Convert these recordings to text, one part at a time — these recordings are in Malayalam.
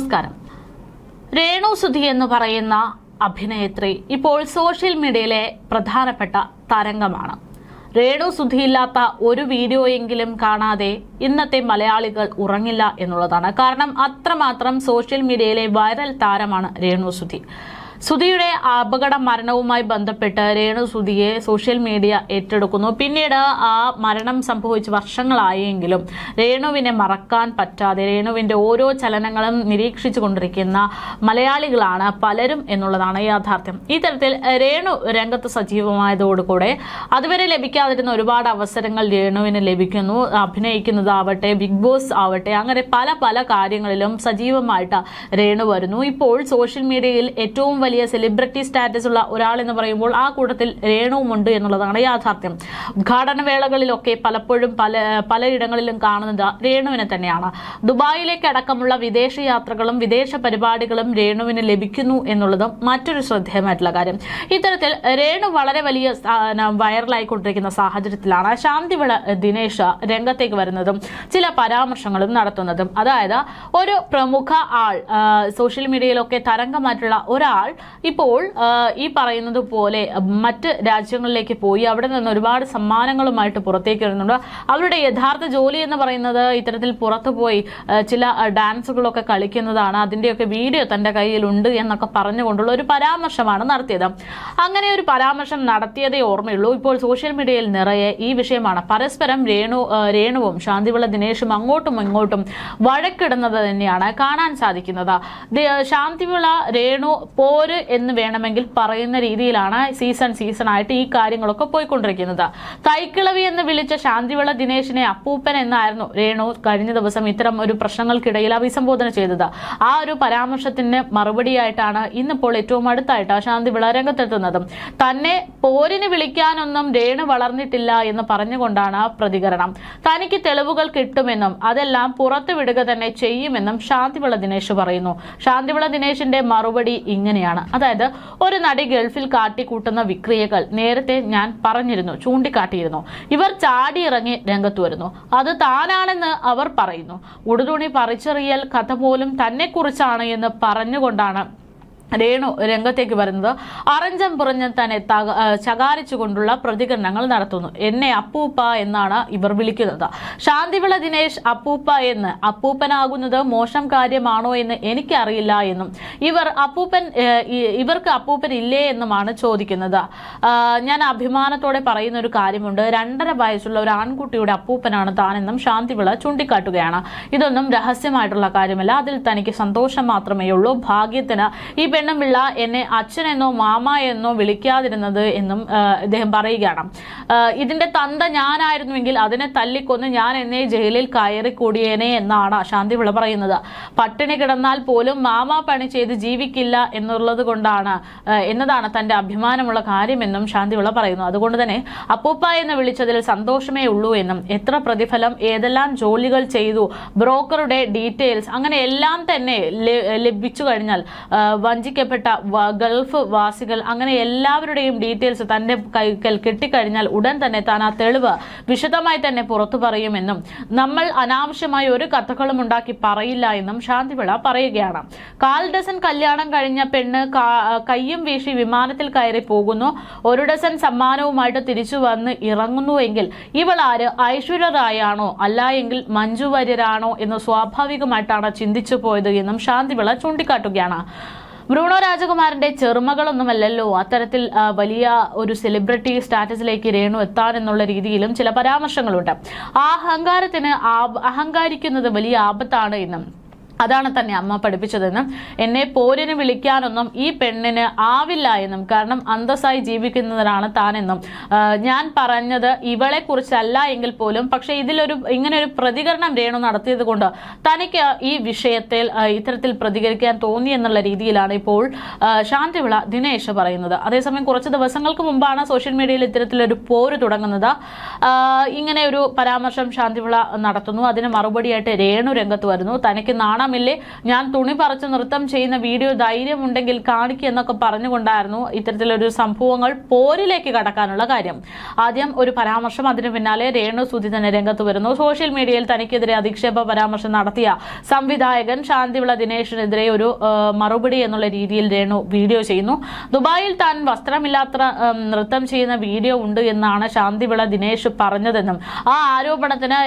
നമസ്കാരം. രേണു സുധി എന്ന് പറയുന്ന അഭിനേത്രി ഇപ്പോൾ സോഷ്യൽ മീഡിയയിലെ പ്രധാനപ്പെട്ട തരംഗമാണ്. രേണു സുധി ഇല്ലാത്ത ഒരു വീഡിയോയെങ്കിലും കാണാതെ ഇന്നത്തെ മലയാളികൾ ഉറങ്ങില്ല എന്നുള്ളതാണ്. കാരണം അത്രമാത്രം സോഷ്യൽ മീഡിയയിലെ വൈറൽ താരമാണ് രേണു സുധി. സുധിയുടെ അപകട മരണവുമായി ബന്ധപ്പെട്ട് രേണു സുധിയെ സോഷ്യൽ മീഡിയ ഏറ്റെടുക്കുന്നു. പിന്നീട് ആ മരണം സംഭവിച്ച് വർഷങ്ങളായെങ്കിലും രേണുവിനെ മറക്കാൻ പറ്റാതെ രേണുവിന്റെ ഓരോ ചലനങ്ങളും നിരീക്ഷിച്ചു കൊണ്ടിരിക്കുന്ന മലയാളികളാണ് പലരും എന്നുള്ളതാണ് യാഥാർത്ഥ്യം. ഈ തരത്തിൽ രേണു രംഗത്ത് സജീവമായതോടുകൂടെ അതുവരെ ലഭിക്കാതിരുന്ന ഒരുപാട് അവസരങ്ങൾ രേണുവിന് ലഭിക്കുന്നു. അഭിനയിക്കുന്നതാവട്ടെ ബിഗ് ബോസ് ആവട്ടെ അങ്ങനെ പല പല കാര്യങ്ങളിലും സജീവമായിട്ട് രേണു വരുന്നു. ഇപ്പോൾ സോഷ്യൽ മീഡിയയിൽ ഏറ്റവും വലിയ സെലിബ്രിറ്റി സ്റ്റാറ്റസ് ഉള്ള ഒരാൾ എന്ന് പറയുമ്പോൾ ആ കൂട്ടത്തിൽ രേണുവുമുണ്ട് എന്നുള്ളതാണ് യാഥാർത്ഥ്യം. ഉദ്ഘാടന വേളകളിലൊക്കെ പലപ്പോഴും പല പലയിടങ്ങളിലും കാണുന്നത് രേണുവിനെ തന്നെയാണ്. ദുബായിലേക്ക് അടക്കമുള്ള വിദേശ യാത്രകളും വിദേശ പരിപാടികളും രേണുവിന് ലഭിക്കുന്നു എന്നുള്ളതും മറ്റൊരു ശ്രദ്ധേയമായിട്ടുള്ള കാര്യം. ഇത്തരത്തിൽ രേണു വളരെ വലിയ വൈറലായിക്കൊണ്ടിരിക്കുന്ന സാഹചര്യത്തിലാണ് ശാന്തിവിള ദിനേഷ് രംഗത്തേക്ക് വരുന്നതും ചില പരാമർശങ്ങളും നടത്തുന്നതും. അതായത് ഒരു പ്രമുഖ ആൾ സോഷ്യൽ മീഡിയയിലൊക്കെ തരംഗമായിട്ടുള്ള ഒരാൾ ഇപ്പോൾ ഈ പറയുന്നത് പോലെ മറ്റ് രാജ്യങ്ങളിലേക്ക് പോയി അവിടെ നിന്ന് ഒരുപാട് സമ്മാനങ്ങളുമായിട്ട് പുറത്തേക്ക് വരുന്നുണ്ട്. അവരുടെ യഥാർത്ഥ ജോലി എന്ന് പറയുന്നത് ഇത്തരത്തിൽ പുറത്തു പോയി ചില ഡാൻസുകളൊക്കെ കളിക്കുന്നതാണ്. അതിന്റെയൊക്കെ വീഡിയോ തന്റെ കയ്യിലുണ്ട് എന്നൊക്കെ പറഞ്ഞുകൊണ്ടുള്ള ഒരു പരാമർശമാണ് നടത്തിയത്. അങ്ങനെ ഒരു പരാമർശം നടത്തിയതേ ഓർമ്മയുള്ളൂ. ഇപ്പോൾ സോഷ്യൽ മീഡിയയിൽ നിറയെ ഈ വിഷയമാണ്. പരസ്പരം രേണു രേണുവും ശാന്തിവിള ദിനേശും അങ്ങോട്ടും ഇങ്ങോട്ടും വഴക്കിടുന്നത് തന്നെയാണ് കാണാൻ സാധിക്കുന്നത്. ശാന്തിവിള രേണു പോര് എന്ന് വേണമെങ്കിൽ പറയുന്ന രീതിയിലാണ് സീസൺ സീസൺ ആയിട്ട് ഈ കാര്യങ്ങളൊക്കെ പോയിക്കൊണ്ടിരിക്കുന്നത്. തൈക്കിളവി എന്ന് വിളിച്ച ശാന്തിവിള ദിനേശിനെ അപ്പൂപ്പൻ എന്നായിരുന്നു രേണു കഴിഞ്ഞ ദിവസം ഇത്തരം ഒരു പ്രശ്നങ്ങൾക്കിടയിൽ അഭിസംബോധന ചെയ്തത്. ആ ഒരു പരാമർശത്തിന് മറുപടിയായിട്ടാണ് ഇന്നിപ്പോൾ ഏറ്റവും അടുത്തായിട്ട് ശാന്തിവിള രംഗത്തെത്തുന്നത്. തന്നെ പോരിന് വിളിക്കാനൊന്നും രേണു വളർന്നിട്ടില്ല എന്ന് പറഞ്ഞുകൊണ്ടാണ് പ്രതികരണം. തനിക്ക് തെളിവുകൾ കിട്ടുമെന്നും അതെല്ലാം പുറത്തുവിടുക തന്നെ ചെയ്യുമെന്നും ശാന്തിവിള ദിനേശ് പറയുന്നു. ശാന്തിവിള ദിനേശിന്റെ മറുപടി ഇങ്ങനെയാണ്. അതായത് ഒരു നടി ഗൾഫിൽ കാട്ടിക്കൂട്ടുന്ന വിക്രിയകൾ നേരത്തെ ഞാൻ പറഞ്ഞിരുന്നു ചൂണ്ടിക്കാട്ടിയിരുന്നു. ഇവർ ചാടിയിറങ്ങി രംഗത്ത് വരുന്നു. അത് താനാണെന്ന് അവർ പറയുന്നു. ഉടുതുണി പറിച്ചെറിയൽ കഥ പോലും തന്നെക്കുറിച്ചാണ് എന്ന് പറഞ്ഞുകൊണ്ടാണ് രേണു രംഗത്തേക്ക് വരുന്നത്. അറഞ്ചം പുറഞ്ഞം തന്നെ ശകാരിച്ചുകൊണ്ടുള്ള പ്രതികരണങ്ങൾ നടത്തുന്നു. എന്നെ അപ്പൂപ്പ എന്നാണ് ഇവർ വിളിക്കുന്നത്. ശാന്തിവിള ദിനേശ് അപ്പൂപ്പ എന്ന്. അപ്പൂപ്പനാകുന്നത് മോശം കാര്യമാണോ എന്ന് എനിക്കറിയില്ല എന്നും. ഇവർ അപ്പൂപ്പൻ ഇവർക്ക് അപ്പൂപ്പൻ ഇല്ലേ എന്നുമാണ് ചോദിക്കുന്നത്. ഞാൻ അഭിമാനത്തോടെ പറയുന്ന ഒരു കാര്യമുണ്ട്. രണ്ടര വയസ്സുള്ള ഒരു ആൺകുട്ടിയുടെ അപ്പൂപ്പനാണ് താനെന്നും ശാന്തിവിള ചൂണ്ടിക്കാട്ടുകയാണ്. ഇതൊന്നും രഹസ്യമായിട്ടുള്ള കാര്യമല്ല. അതിൽ തനിക്ക് സന്തോഷം മാത്രമേ ഉള്ളൂ ഭാഗ്യത്തിന് ഈ പെണ്ണുമ്പിള്ള എന്നെ അച്ഛനെന്നോ മാമ എന്നോ വിളിക്കാതിരുന്നത് എന്നും ഇദ്ദേഹം പറയുകയാണ്. ഇതിന്റെ തന്ത ഞാനായിരുന്നുവെങ്കിൽ അതിനെ തല്ലിക്കൊന്ന് ഞാൻ എന്നെ ജയിലിൽ കയറി കൂടിയേനെ എന്നാണ് ശാന്തിവിള പറയുന്നത്. പട്ടിണി കിടന്നാൽ പോലും മാമ പണി ചെയ്ത് ജീവിക്കില്ല എന്നുള്ളത് കൊണ്ടാണ് എന്നതാണ് തന്റെ അഭിമാനമുള്ള കാര്യമെന്നും ശാന്തി ശാന്തിവിള പറയുന്നു. അതുകൊണ്ട് തന്നെ അപ്പൂപ്പ എന്ന് വിളിച്ചതിൽ സന്തോഷമേ ഉള്ളൂ എന്നും എത്ര പ്രതിഫലം ഏതെല്ലാം ജോലികൾ ചെയ്തു ബ്രോക്കറുടെ ഡീറ്റെയിൽസ് അങ്ങനെ എല്ലാം തന്നെ ലഭിച്ചു കഴിഞ്ഞാൽ ആ, വഞ്ചിക്കപ്പെട്ട ഗൾഫ് വാസികൾ അങ്ങനെ എല്ലാവരുടെയും ഡീറ്റെയിൽസ് തന്റെ കൈക്കൽ കിട്ടിക്കഴിഞ്ഞാൽ ഉടൻ തന്നെ താൻ ആ തെളിവ് വിശദമായി തന്നെ പുറത്തു പറയുമെന്നും നമ്മൾ അനാവശ്യമായി ഒരു കഥകളും ഉണ്ടാക്കി പറയില്ല എന്നും ശാന്തിവിള പറയുകയാണ്. കാൽ ഡസൻ കല്യാണം കഴിഞ്ഞ പെണ്ണ് കയ്യും വീശി വിമാനത്തിൽ കയറി പോകുന്നു. ഒരു ഡസൻ സമ്മാനവുമായിട്ട് തിരിച്ചു വന്ന് ഇറങ്ങുന്നുവെങ്കിൽ ഇവൾ ആര്? ഐശ്വര്യ റായാണോ? അല്ല എങ്കിൽ മഞ്ജു വാര്യരാണോ? എന്ന് സ്വാഭാവികമായിട്ടാണ് ചിന്തിച്ചു പോയത് എന്നും ശാന്തിവിള ചൂണ്ടിക്കാട്ടുകയാണ്. ബ്രൂണോ രാജകുമാരന്റെ ചെറുമകളൊന്നുമല്ലല്ലോ. അത്തരത്തിൽ വലിയ ഒരു സെലിബ്രിറ്റി സ്റ്റാറ്റസിലേക്ക് രേണു എത്താൻ എന്നുള്ള രീതിയിലും ചില പരാമർശങ്ങളുണ്ട്. ആ അഹങ്കാരത്തിന് അഹങ്കാരിക്കുന്നത് വലിയ ആപത്താണ് എന്നും അതാണ് തന്നെ അമ്മ പഠിപ്പിച്ചതെന്നും എന്നെ പോരിന് വിളിക്കാനൊന്നും ഈ പെണ്ണിന് ആവില്ല എന്നും കാരണം അന്തസ്സായി ജീവിക്കുന്നതിനാണ് താനെന്നും. ഞാൻ പറഞ്ഞത് ഇവളെ കുറിച്ചല്ല എങ്കിൽ പോലും പക്ഷേ ഇതിലൊരു ഇങ്ങനെ ഒരു പ്രതികരണം രേണു നടത്തിയത് കൊണ്ട് തനിക്ക് ഈ വിഷയത്തിൽ ഇത്തരത്തിൽ പ്രതികരിക്കാൻ തോന്നി എന്നുള്ള രീതിയിലാണ് ഇപ്പോൾ ശാന്തിവിള ദിനേശ് പറയുന്നത്. അതേസമയം കുറച്ച് ദിവസങ്ങൾക്ക് മുമ്പാണ് സോഷ്യൽ മീഡിയയിൽ ഇത്തരത്തിലൊരു പോര് തുടങ്ങുന്നത്. ഇങ്ങനെ ഒരു പരാമർശം ശാന്തിവിള നടത്തുന്നു. അതിന് മറുപടിയായിട്ട് രേണു രംഗത്ത് വരുന്നു. തനിക്ക് നാണം നാണമില്ലേ ഞാൻ തുണി പറിച്ച് നൃത്തം ചെയ്യുന്ന വീഡിയോ ധൈര്യമുണ്ടെങ്കിൽ കാണിക്കുക എന്നൊക്കെ പറഞ്ഞുകൊണ്ടായിരുന്നു ഇത്തരത്തിലൊരു സംഭവങ്ങൾ പോരിലേക്ക് കടക്കാനുള്ള കാര്യം. ആദ്യം ഒരു പരാമർശം അതിന് പിന്നാലെ രേണു സുധി തന്നെ രംഗത്ത് വരുന്നു. സോഷ്യൽ മീഡിയയിൽ തനിക്കെതിരെ അധിക്ഷേപ പരാമർശം നടത്തിയ സംവിധായകൻ ശാന്തിവിള ദിനേശിനെതിരെ ഒരു മറുപടി എന്നുള്ള രീതിയിൽ രേണു വീഡിയോ ചെയ്യുന്നു. ദുബായിൽ താൻ വസ്ത്രമില്ലാത്ത നൃത്തം ചെയ്യുന്ന വീഡിയോ ഉണ്ട് എന്നാണ് ശാന്തിവിള ദിനേശ് പറഞ്ഞതെന്നും ആ ആരോപണത്തിന്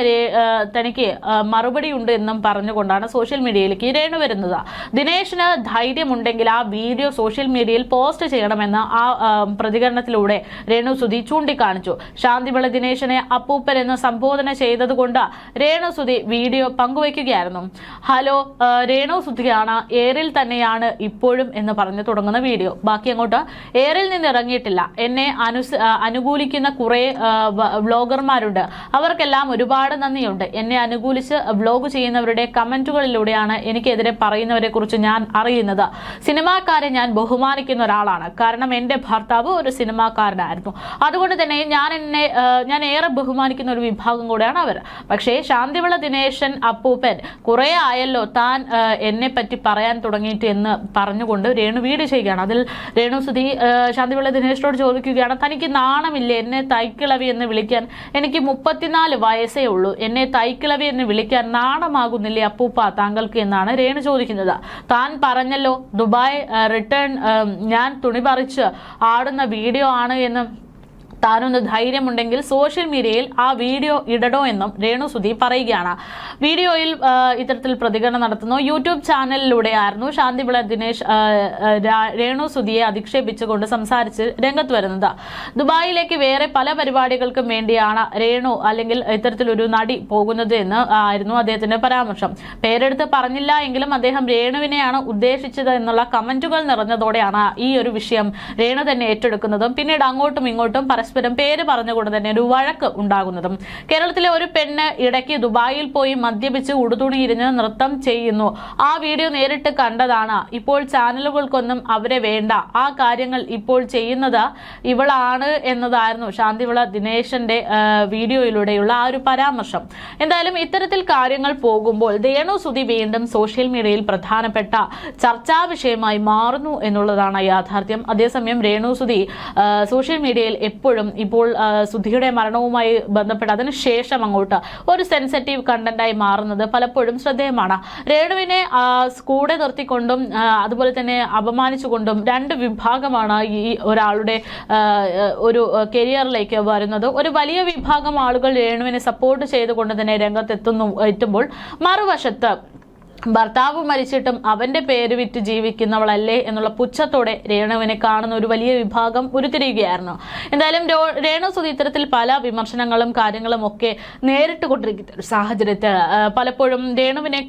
തനിക്ക് മറുപടി ഉണ്ട് എന്നും പറഞ്ഞുകൊണ്ടാണ് സോഷ്യൽ മീഡിയയിലേക്ക് ഈ കിരേണ് വരുന്നത്. ദിനേശിന് ധൈര്യമുണ്ടെങ്കിൽ ആ വീഡിയോ സോഷ്യൽ മീഡിയയിൽ പോസ്റ്റ് ചെയ്യണമെന്ന് ആ പ്രതികരണത്തിലൂടെ രേണു സുധി ചൂണ്ടിക്കാണിച്ചു. ശാന്തിവിള ദിനേശിനെ അപ്പൂപ്പൻ എന്ന് സംബോധന ചെയ്തതുകൊണ്ട് രേണു സുധി വീഡിയോ പങ്കുവയ്ക്കുകയായിരുന്നു. ഹലോ രേണു സുധിയാണ് എയറിൽ തന്നെയാണ് ഇപ്പോഴും എന്ന് പറഞ്ഞു തുടങ്ങുന്ന വീഡിയോ. ബാക്കി അങ്ങോട്ട് ഏറിൽ നിന്ന് ഇറങ്ങിയിട്ടില്ല. എന്നെ അനുസ് അനുകൂലിക്കുന്ന കുറെ വ്ളോഗർമാരുണ്ട്. അവർക്കെല്ലാം ഒരുപാട് നന്ദിയുണ്ട്. എന്നെ അനുകൂലിച്ച് വ്ളോഗ് ചെയ്യുന്നവരുടെ കമന്റുകളിലൂടെയാണ് എനിക്കെതിരെ പറയുന്നവരെ കുറിച്ച് ഞാൻ അറിയുന്നത്. സിനിമാക്കാരെ ഞാൻ ബഹുമാനിക്കുന്ന ഒരാളാണ്. കാരണം എന്റെ ഭർത്താവ് ഒരു സിനിമാക്കാരനായിരുന്നു. അതുകൊണ്ട് തന്നെ ഞാൻ എന്നെ ഞാൻ ഏറെ ബഹുമാനിക്കുന്ന ഒരു വിഭാഗം കൂടെയാണ് അവർ. പക്ഷേ ശാന്തിവിള ദിനേശൻ അപ്പൂപ്പൻ കുറെ ആയല്ലോ താൻ എന്നെ പറ്റി പറയാൻ തുടങ്ങിയിട്ട് എന്ന് പറഞ്ഞുകൊണ്ട് രേണു വീട് ചെയ്യുകയാണ്. അതിൽ രേണു സുധി ശാന്തിവിള ദിനേശനോട് ചോദിക്കുകയാണ് തനിക്ക് നാണമില്ല എന്നെ തൈക്കിളവി എന്ന് വിളിക്കാൻ? എനിക്ക് മുപ്പത്തിനാല് വയസ്സേ ഉള്ളൂ. എന്നെ തൈക്കിളവി എന്ന് വിളിക്കാൻ നാണമാകുന്നില്ലേ അപ്പൂപ്പ? താങ്കൾക്ക് എന്നാണ് രേണു ചോദിക്കുന്നത്. താൻ പറഞ്ഞല്ലോ ദുബായ് റിട്ടേൺ ഞാൻ തുണി പറിച്ച് ആടുന്ന വീഡിയോ ആണ് എന്ന് താനൊന്ന് ധൈര്യമുണ്ടെങ്കിൽ സോഷ്യൽ മീഡിയയിൽ ആ വീഡിയോ ഇടടോ എന്നും രേണു സുധി പറയുകയാണ്. വീഡിയോയിൽ ഇത്തരത്തിൽ പ്രതികരണം നടത്തുന്നു. യൂട്യൂബ് ചാനലിലൂടെയായിരുന്നു ശാന്തിവിള ദിനേശ് ആ, ആ, രേണു സുധിയെ അധിക്ഷേപിച്ചുകൊണ്ട് സംസാരിച്ച് രംഗത്ത് വരുന്നത്. ദുബായിലേക്ക് വേറെ പല പരിപാടികൾക്കും വേണ്ടിയാണ് രേണു അല്ലെങ്കിൽ ഇത്തരത്തിലൊരു നടി പോകുന്നത് എന്ന് ആയിരുന്നു അദ്ദേഹത്തിന്റെ പരാമർശം. പേരെടുത്ത് പറഞ്ഞില്ല എങ്കിലും അദ്ദേഹം രേണുവിനെയാണ് ഉദ്ദേശിച്ചത് എന്നുള്ള കമന്റുകൾ നിറഞ്ഞതോടെയാണ് ഈ ഒരു വിഷയം രേണു തന്നെ ഏറ്റെടുക്കുന്നതും. പിന്നീട് അങ്ങോട്ടും ഇങ്ങോട്ടും പരസ്പരം പേര് പറഞ്ഞുകൊണ്ട് തന്നെ ഒരു വഴക്ക് ഉണ്ടാകുന്നതും കേരളത്തിലെ ഒരു പെണ്ണ് ഇടയ്ക്ക് ദുബായിൽ പോയി മദ്യപിച്ച് ഉടുതുണിയിരുന്ന് നൃത്തം ചെയ്യുന്നു. ആ വീഡിയോ നേരിട്ട് കണ്ടതാണ്. ഇപ്പോൾ ചാനലുകൾക്കൊന്നും അവരെ വേണ്ട. ആ കാര്യങ്ങൾ ഇപ്പോൾ ചെയ്യുന്നത് ഇവളാണ് എന്നതായിരുന്നു ശാന്തിവിള ദിനേശന്റെ വീഡിയോയിലൂടെയുള്ള ആ ഒരു പരാമർശം. എന്തായാലും ഇത്തരത്തിൽ കാര്യങ്ങൾ പോകുമ്പോൾ രേണു സുധി വീണ്ടും സോഷ്യൽ മീഡിയയിൽ പ്രധാനപ്പെട്ട ചർച്ചാ വിഷയമായി മാറുന്നു എന്നുള്ളതാണ് യാഥാർത്ഥ്യം. അതേസമയം രേണു സുധി സോഷ്യൽ മീഡിയയിൽ എപ്പോഴും ഇപ്പോൾ സുധിയുടെ മരണവുമായി ബന്ധപ്പെട്ട് അതിനുശേഷം അങ്ങോട്ട് ഒരു സെൻസിറ്റീവ് കണ്ടന്റായി മാറുന്നത് പലപ്പോഴും ശ്രദ്ധേയമാണ്. രേണുവിനെ കൂടെ നിർത്തിക്കൊണ്ടും അതുപോലെ തന്നെ അപമാനിച്ചുകൊണ്ടും രണ്ട് വിഭാഗമാണ് ഈ ഒരാളുടെ ഒരു കരിയറിലേക്ക് വരുന്നത്. ഒരു വലിയ വിഭാഗം ആളുകൾ രേണുവിനെ സപ്പോർട്ട് ചെയ്തുകൊണ്ട് തന്നെ രംഗത്തെത്തുന്നു എത്തുമ്പോൾ മറുവശത്ത് ഭർത്താവ് മരിച്ചിട്ടും അവന്റെ പേര് വിറ്റ് ജീവിക്കുന്നവളല്ലേ എന്നുള്ള പുച്ഛത്തോടെ രേണുവിനെ കാണുന്ന ഒരു വലിയ വിഭാഗം ഉരുത്തിരിയുകയായിരുന്നു. എന്തായാലും രേണു സുധി ഇത്തരത്തിൽ പല വിമർശനങ്ങളും കാര്യങ്ങളും ഒക്കെ നേരിട്ട് കൊണ്ടിരിക്കുന്ന ഒരു സാഹചര്യത്തിൽ പലപ്പോഴും രേണുവിനെ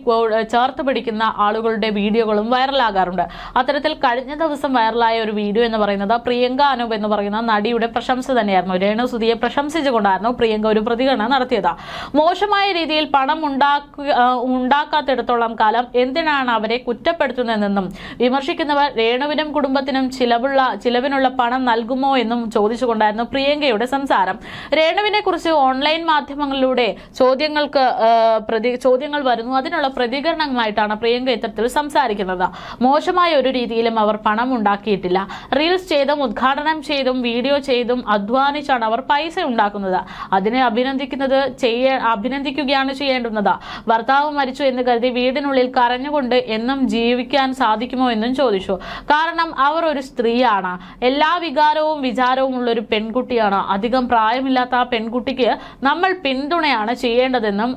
ചേർത്ത് പിടിക്കുന്ന ആളുകളുടെ വീഡിയോകളും വൈറലാകാറുണ്ട്. അത്തരത്തിൽ കഴിഞ്ഞ ദിവസം വൈറലായ ഒരു വീഡിയോ എന്ന് പറയുന്നത് പ്രിയങ്ക അനൂപ് എന്ന് പറയുന്ന നടിയുടെ പ്രശംസ തന്നെയായിരുന്നു. രേണു സുധിയെ പ്രശംസിച്ചുകൊണ്ടായിരുന്നു പ്രിയങ്ക ഒരു പ്രതികരണം നടത്തിയത്. മോശമായ രീതിയിൽ പണം ഉണ്ടാക്കുക ഉണ്ടാക്കാത്തിടത്തോളം കാലം എന്തിനാണ് അവരെ കുറ്റപ്പെടുത്തുന്നതെന്നും വിമർശിക്കുന്നവർ രേണുവിനും കുടുംബത്തിനും ചിലവുള്ള ചിലവിനുള്ള പണം നൽകുമോ എന്നും ചോദിച്ചുകൊണ്ടായിരുന്നു പ്രിയങ്കയുടെ സംസാരം. രേണുവിനെ കുറിച്ച് ഓൺലൈൻ മാധ്യമങ്ങളിലൂടെ ചോദ്യങ്ങൾക്ക് ചോദ്യങ്ങൾ വരുന്നു. അതിനുള്ള പ്രതികരണങ്ങളായിട്ടാണ് പ്രിയങ്ക ഇത്തരത്തിൽ സംസാരിക്കുന്നത്. മോശമായ ഒരു രീതിയിലും അവർ പണം ഉണ്ടാക്കിയിട്ടില്ല. റീൽസ് ചെയ്തും ഉദ്ഘാടനം ചെയ്തും വീഡിയോ ചെയ്തും അധ്വാനിച്ചാണ് അവർ പൈസ ഉണ്ടാക്കുന്നത്. അതിനെ അഭിനന്ദിക്കുന്നത് ചെയ്യ അഭിനന്ദിക്കുകയാണ് ചെയ്യേണ്ടുന്നത്. ഭർത്താവ് മരിച്ചു എന്ന് കരുതി വീടിനുള്ളിൽ കരഞ്ഞുകൊണ്ട് എന്നും ജീവിക്കാൻ സാധിക്കുമോ എന്നും ചോദിച്ചു. കാരണം അവർ ഒരു സ്ത്രീയാണ്. എല്ലാ വികാരവും വിചാരവും ഉള്ള ഒരു പെൺകുട്ടിയാണ്. അധികം പ്രായമില്ലാത്ത ആ പെൺകുട്ടിക്ക് നമ്മൾ പിന്തുണയാണ് ചെയ്യേണ്ടതെന്നും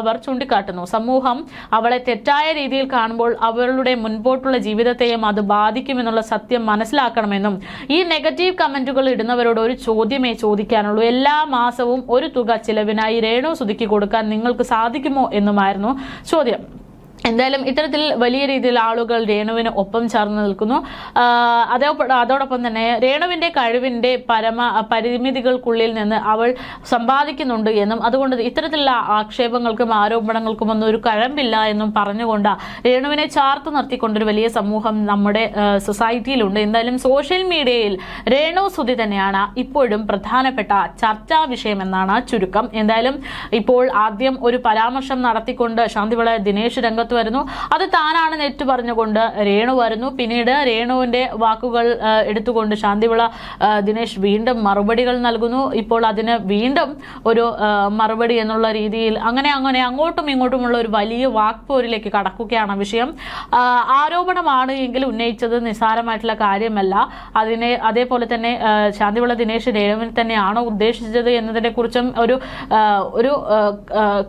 അവർ ചൂണ്ടിക്കാട്ടുന്നു. സമൂഹം അവളെ തെറ്റായ രീതിയിൽ കാണുമ്പോൾ അവളുടെ മുൻപോട്ടുള്ള ജീവിതത്തെയും അത് ബാധിക്കുമെന്നുള്ള സത്യം മനസ്സിലാക്കണമെന്നും ഈ നെഗറ്റീവ് കമന്റുകൾ ഇടുന്നവരോട് ഒരു ചോദ്യമേ ചോദിക്കാനുള്ളൂ. എല്ലാ മാസവും ഒരു തുക ചിലവിനായി രേണു സുതുക്കി കൊടുക്കാൻ നിങ്ങൾക്ക് സാധിക്കുമോ എന്നുമായിരുന്നു ചോദ്യം. എന്തായാലും ഇത്തരത്തിൽ വലിയ രീതിയിൽ ആളുകൾ രേണുവിന് ഒപ്പം ചേർന്ന് നിൽക്കുന്നു. അതേപോലെ അതോടൊപ്പം തന്നെ രേണുവിന്റെ കഴിവിന്റെ പരമ പരിമിതികൾക്കുള്ളിൽ നിന്ന് അവൾ സമ്പാദിക്കുന്നുണ്ട് എന്നും അതുകൊണ്ട് ഇത്തരത്തിലുള്ള ആക്ഷേപങ്ങൾക്കും ആരോപണങ്ങൾക്കും ഒന്നും ഒരു കഴമ്പില്ല എന്നും പറഞ്ഞുകൊണ്ട് രേണുവിനെ ചാർത്ത് നിർത്തിക്കൊണ്ടൊരു വലിയ സമൂഹം നമ്മുടെ സൊസൈറ്റിയിലുണ്ട്. എന്തായാലും സോഷ്യൽ മീഡിയയിൽ രേണു സുധി തന്നെയാണ് ഇപ്പോഴും പ്രധാനപ്പെട്ട ചർച്ചാ വിഷയമെന്നാണ് ചുരുക്കം. എന്തായാലും ഇപ്പോൾ ആദ്യം ഒരു പരാമർശം നടത്തിക്കൊണ്ട് ശാന്തിവിള ദിനേശ് രംഗത്ത് വരുന്നു. അത് താനാണ് നെറ്റ് പറഞ്ഞുകൊണ്ട് രേണു വരുന്നു. പിന്നീട് രേണുവിന്റെ വാക്കുകൾ എടുത്തുകൊണ്ട് ശാന്തിവിള ദിനേശ് വീണ്ടും മറുപടികൾ നൽകുന്നു. ഇപ്പോൾ അതിന് വീണ്ടും ഒരു മറുപടി എന്നുള്ള രീതിയിൽ അങ്ങനെ അങ്ങനെ അങ്ങോട്ടും ഇങ്ങോട്ടുമുള്ള ഒരു വലിയ വാക്പോരിലേക്ക് കടക്കുകയാണ് വിഷയം. ആരോപണമാണ് എങ്കിൽ ഉന്നയിച്ചത് നിസ്സാരമായിട്ടുള്ള കാര്യമല്ല. അതിനെ അതേപോലെ തന്നെ ശാന്തിവിള ദിനേശ് രേണുവിനെ തന്നെയാണോ ഉദ്ദേശിച്ചത് എന്നതിനെ കുറിച്ചും ഒരു ഒരു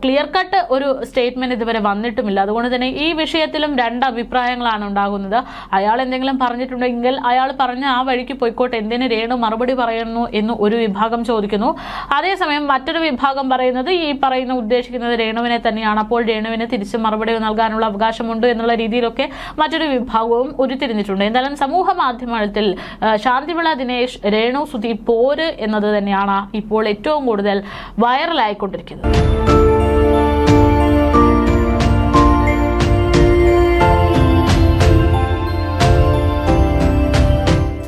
ക്ലിയർ കട്ട് ഒരു സ്റ്റേറ്റ്മെന്റ് ഇതുവരെ വന്നിട്ടുമില്ല. അതുകൊണ്ട് തന്നെ ഈ വിഷയത്തിലും രണ്ട് അഭിപ്രായങ്ങളാണ് ഉണ്ടാകുന്നത്. അയാൾ എന്തെങ്കിലും പറഞ്ഞിട്ടുണ്ടെങ്കിൽ അയാൾ പറഞ്ഞ ആ വഴിക്ക് പോയിക്കോട്ടെ എന്തിന് രേണു മറുപടി പറയുന്നു എന്ന് ഒരു വിഭാഗം ചോദിക്കുന്നു. അതേസമയം മറ്റൊരു വിഭാഗം പറയുന്നത് ഈ പറയുന്ന ഉദ്ദേശിക്കുന്നത് രേണുവിനെ തന്നെയാണ്. അപ്പോൾ രേണുവിന് തിരിച്ച് മറുപടി നൽകാനുള്ള അവകാശമുണ്ട് എന്നുള്ള രീതിയിലൊക്കെ മറ്റൊരു വിഭാഗവും ഉരുത്തിരിഞ്ഞിട്ടുണ്ട്. എന്തായാലും സമൂഹ മാധ്യമത്തിൽ ശാന്തിവിള ദിനേശ് രേണു സുധി പോര് എന്നത് തന്നെയാണ് ഇപ്പോൾ ഏറ്റവും കൂടുതൽ വൈറലായിക്കൊണ്ടിരിക്കുന്നത്.